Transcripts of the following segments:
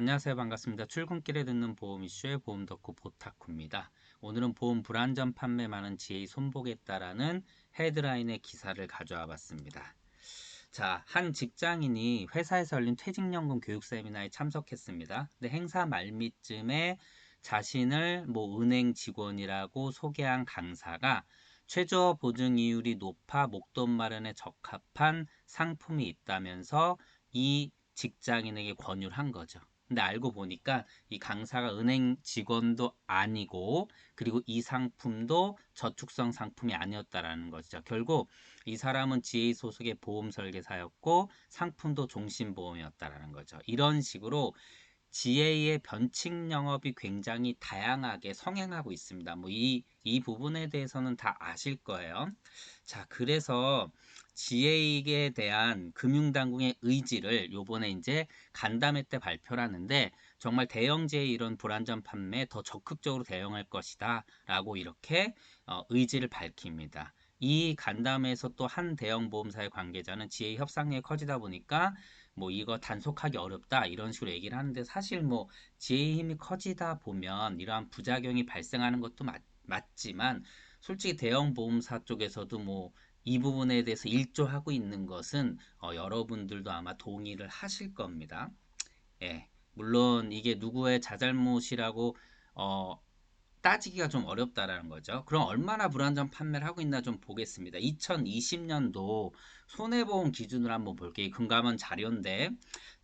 안녕하세요. 반갑습니다. 출근길에 듣는 보험 이슈의 보험 덕후 보타쿠입니다. 오늘은 보험 불안전 판매 많은 GA 손보겠다라는 헤드라인의 기사를 가져와 봤습니다. 자, 한 직장인이 회사에서 열린 퇴직연금 교육 세미나에 참석했습니다. 근데 행사 말미쯤에 자신을 뭐 은행 직원이라고 소개한 강사가 최저 보증 이율이 높아 목돈 마련에 적합한 상품이 있다면서 이 직장인에게 권유를 한 거죠. 근데 알고 보니까 이 강사가 은행 직원도 아니고 그리고 이 상품도 저축성 상품이 아니었다라는 거죠. 결국 이 사람은 GA 소속의 보험 설계사였고 상품도 종신보험이었다라는 거죠. 이런 식으로 GA의 변칙 영업이 굉장히 다양하게 성행하고 있습니다. 뭐 이 이 부분에 대해서는 다 아실 거예요. 자, 그래서 GA에 대한 금융당국의 의지를 요번에 이제 간담회 때 발표를 하는데 정말 대형제의 이런 불안전 판매에 더 적극적으로 대응할 것이다 라고 이렇게 어, 의지를 밝힙니다. 이 간담회에서 또 한 대형 보험사의 관계자는 GA 협상력이 커지다 보니까 뭐 이거 단속하기 어렵다 이런 식으로 얘기를 하는데 사실 뭐 지혜의 힘이 커지다 보면 이러한 부작용이 발생하는 것도 맞, 맞지만 솔직히 대형 보험사 쪽에서도 뭐 이 부분에 대해서 일조하고 있는 것은 어, 여러분들도 아마 동의를 하실 겁니다. 예, 물론 이게 누구의 자잘못이라고 어, 따지기가 좀 어렵다라는 거죠. 그럼 얼마나 불안전 판매를 하고 있나 좀 보겠습니다. 2020년도 손해보험 기준으로 한번 볼게요. 금감원 자료인데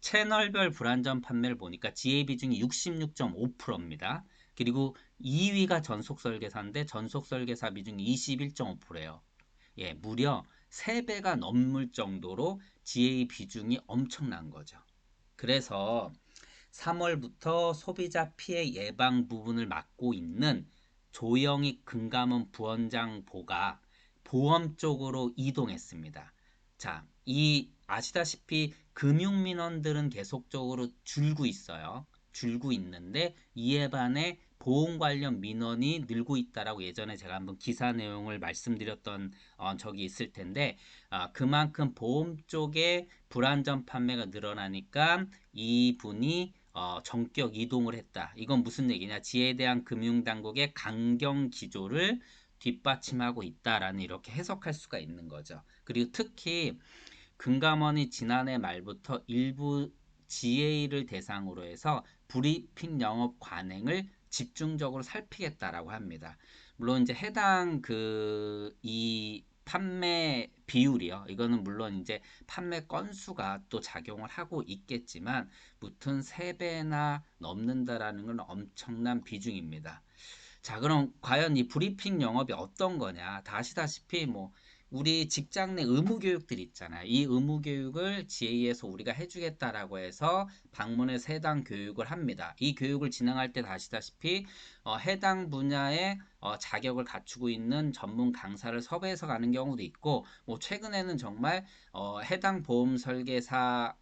채널별 불안전 판매를 보니까 GA 비중이 66.5%입니다. 그리고 2위가 전속설계사인데 전속설계사 비중이 21.5%예요. 예, 무려 3배가 넘을 정도로 GA 비중이 엄청난 거죠. 그래서 3월부터 소비자 피해 예방 부분을 맡고 있는 조영익 금감원 부원장보가 보험 쪽으로 이동했습니다. 자, 이 아시다시피 금융민원들은 계속적으로 줄고 있어요. 줄고 있는데 이에 반해 보험 관련 민원이 늘고 있다라고 예전에 제가 한번 기사 내용을 말씀드렸던 어, 적이 있을 텐데 아, 그만큼 보험 쪽에 불안전 판매가 늘어나니까 이분이 어, 전격 이동을 했다. 이건 무슨 얘기냐? 지에 대한 금융당국의 강경 기조를 뒷받침하고 있다라는 이렇게 해석할 수가 있는 거죠. 그리고 특히 금감원이 지난해 말부터 일부 GA를 대상으로 해서 브리핑 영업 관행을 집중적으로 살피겠다라고 합니다. 물론 이제 해당 그 이 판매 비율이요. 이거는 물론 이제 판매 건수가 또 작용을 하고 있겠지만 무튼 3배나 넘는다라는 건 엄청난 비중입니다. 자, 그럼 과연 이 브리핑 영업이 어떤 거냐? 다 아시다시피 뭐 우리 직장 내 의무 교육들 있잖아요. 이 의무 교육을 GA에서 우리가 해주겠다라고 해서 방문해서 해당 교육을 합니다. 이 교육을 진행할 때 아시다시피 어, 해당 분야의 어, 자격을 갖추고 있는 전문 강사를 섭외해서 가는 경우도 있고, 뭐 최근에는 정말 어, 해당 보험 설계사가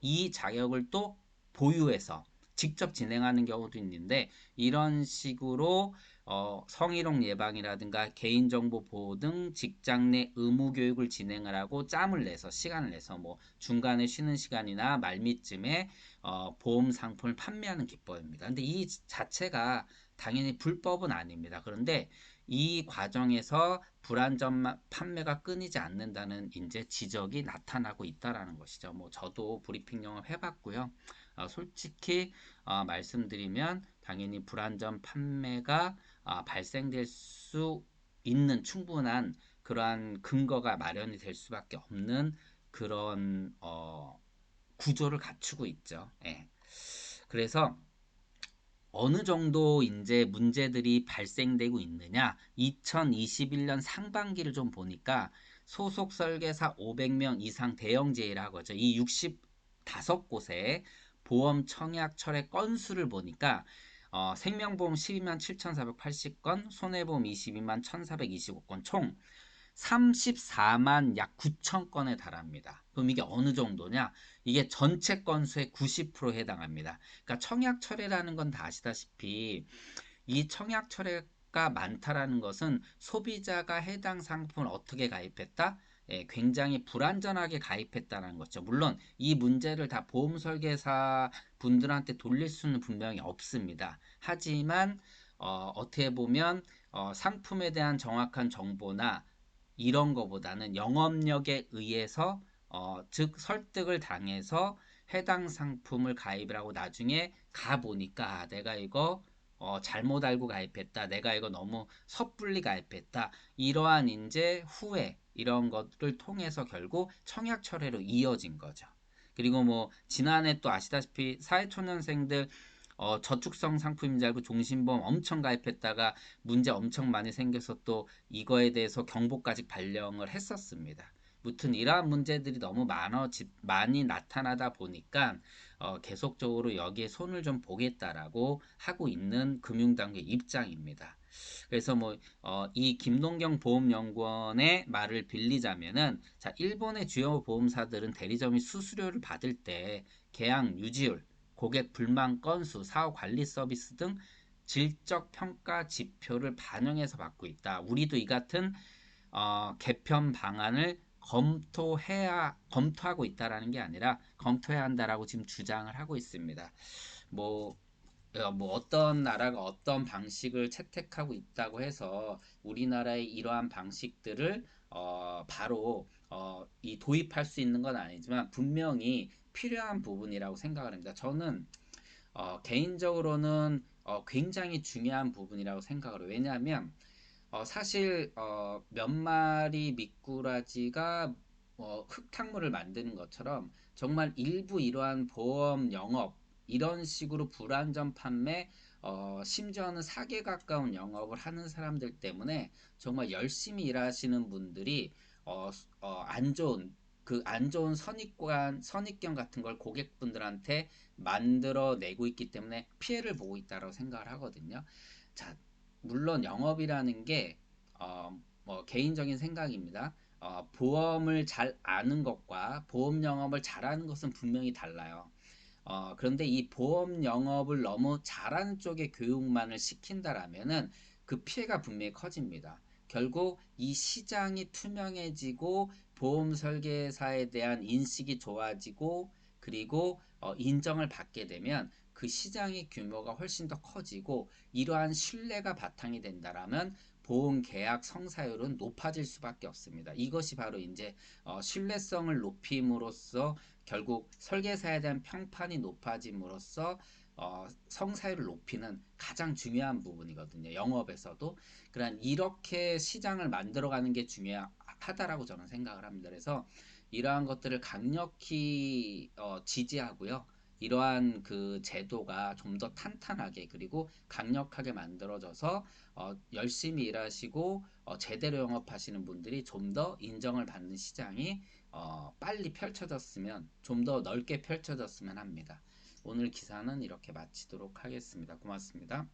이 자격을 또 보유해서 직접 진행하는 경우도 있는데 이런 식으로 어, 성희롱 예방이라든가 개인정보 보호 등 직장 내 의무 교육을 진행을 하고 짬을 내서 시간을 내서 뭐 중간에 쉬는 시간이나 말미쯤에 어, 보험 상품을 판매하는 기법입니다. 근데 이 자체가 당연히 불법은 아닙니다. 그런데 이 과정에서 불안전 판매가 끊이지 않는다는 이제 지적이 나타나고 있다라는 것이죠. 뭐 저도 브리핑 영업 해봤고요. 어, 솔직히 어, 말씀드리면 당연히 불안전 판매가 아, 발생될 수 있는 충분한 그러한 근거가 마련이 될 수밖에 없는 그런 어, 구조를 갖추고 있죠. 예. 그래서 어느 정도 이제 문제들이 발생되고 있느냐? 2021년 상반기를 좀 보니까 소속 설계사 500명 이상 대형 제의라고 하죠. 이 65곳에 보험 청약 철회 건수를 보니까 어, 생명보험 12만 7,480건, 손해보험 22만 1,425건, 총 34만 약 9천 건에 달합니다. 그럼 이게 어느 정도냐? 이게 전체 건수의 90% 해당합니다. 그러니까 청약 철회라는 건 다 아시다시피 이 청약 철회가 많다라는 것은 소비자가 해당 상품을 어떻게 가입했다? 예, 굉장히 불안전하게 가입했다는 거죠. 물론 이 문제를 다 보험 설계사 분들한테 돌릴 수는 분명히 없습니다. 하지만 어, 어떻게 보면 어, 상품에 대한 정확한 정보나 이런 거보다는 영업력에 의해서 어, 즉 설득을 당해서 해당 상품을 가입을 하고 나중에 가 보니까 아, 내가 이거 어, 잘못 알고 가입했다. 내가 이거 너무 섣불리 가입했다. 이러한 이제 후회 이런 것을 통해서 결국 청약 철회로 이어진 거죠. 그리고 뭐 지난해 또 아시다시피 사회초년생들 어, 저축성 상품인 줄 알고 종신보험 엄청 가입했다가 문제 엄청 많이 생겨서 또 이거에 대해서 경보까지 발령을 했었습니다. 무튼 이러한 문제들이 너무 많아 많이 나타나다 보니까 어, 계속적으로 여기에 손을 좀 보겠다라고 하고 있는 금융당국의 입장입니다. 그래서 뭐, 어, 이 김동경 보험연구원의 말을 빌리자면은, 자, 일본의 주요 보험사들은 대리점이 수수료를 받을 때 계약 유지율, 고객 불만 건수, 사후 관리 서비스 등 질적 평가 지표를 반영해서 받고 있다. 우리도 이 같은 어, 개편 방안을 검토해야 검토하고 있다라는 게 아니라 검토해야 한다라고 지금 주장을 하고 있습니다. 뭐, 어, 뭐 어떤 나라가 어떤 방식을 채택하고 있다고 해서 우리나라의 이러한 방식들을 어, 바로 어, 이 도입할 수 있는 건 아니지만 분명히 필요한 부분이라고 생각을 합니다. 저는 어, 개인적으로는 어, 굉장히 중요한 부분이라고 생각을 해요. 왜냐하면 어, 사실 어, 몇 마리 미꾸라지가 어, 흙탕물을 만드는 것처럼 정말 일부 이러한 보험 영업 이런 식으로 불안전 판매 어, 심지어는 사기에 가까운 영업을 하는 사람들 때문에 정말 열심히 일하시는 분들이 어, 어, 안 좋은 그 안 좋은 선입관 선입견 같은 걸 고객분들한테 만들어 내고 있기 때문에 피해를 보고 있다고 생각을 하거든요. 자, 물론 영업이라는 게 어, 뭐 개인적인 생각입니다. 어, 보험을 잘 아는 것과 보험 영업을 잘하는 것은 분명히 달라요. 어, 그런데 이 보험 영업을 너무 잘하는 쪽에 교육만을 시킨다라면은 그 피해가 분명히 커집니다. 결국 이 시장이 투명해지고 보험 설계사에 대한 인식이 좋아지고 그리고 어, 인정을 받게 되면 그 시장의 규모가 훨씬 더 커지고 이러한 신뢰가 바탕이 된다라면 보험 계약 성사율은 높아질 수밖에 없습니다. 이것이 바로 이제 어, 신뢰성을 높임으로써 결국 설계사에 대한 평판이 높아짐으로써 어, 성사율을 높이는 가장 중요한 부분이거든요. 영업에서도. 그러 이렇게 시장을 만들어가는 게 중요하다라고 저는 생각을 합니다. 그래서 이러한 것들을 강력히 어, 지지하고요. 이러한 그 제도가 좀 더 탄탄하게 그리고 강력하게 만들어져서 어, 열심히 일하시고 어, 제대로 영업하시는 분들이 좀 더 인정을 받는 시장이 어, 빨리 펼쳐졌으면 좀 더 넓게 펼쳐졌으면 합니다. 오늘 기사는 이렇게 마치도록 하겠습니다. 고맙습니다.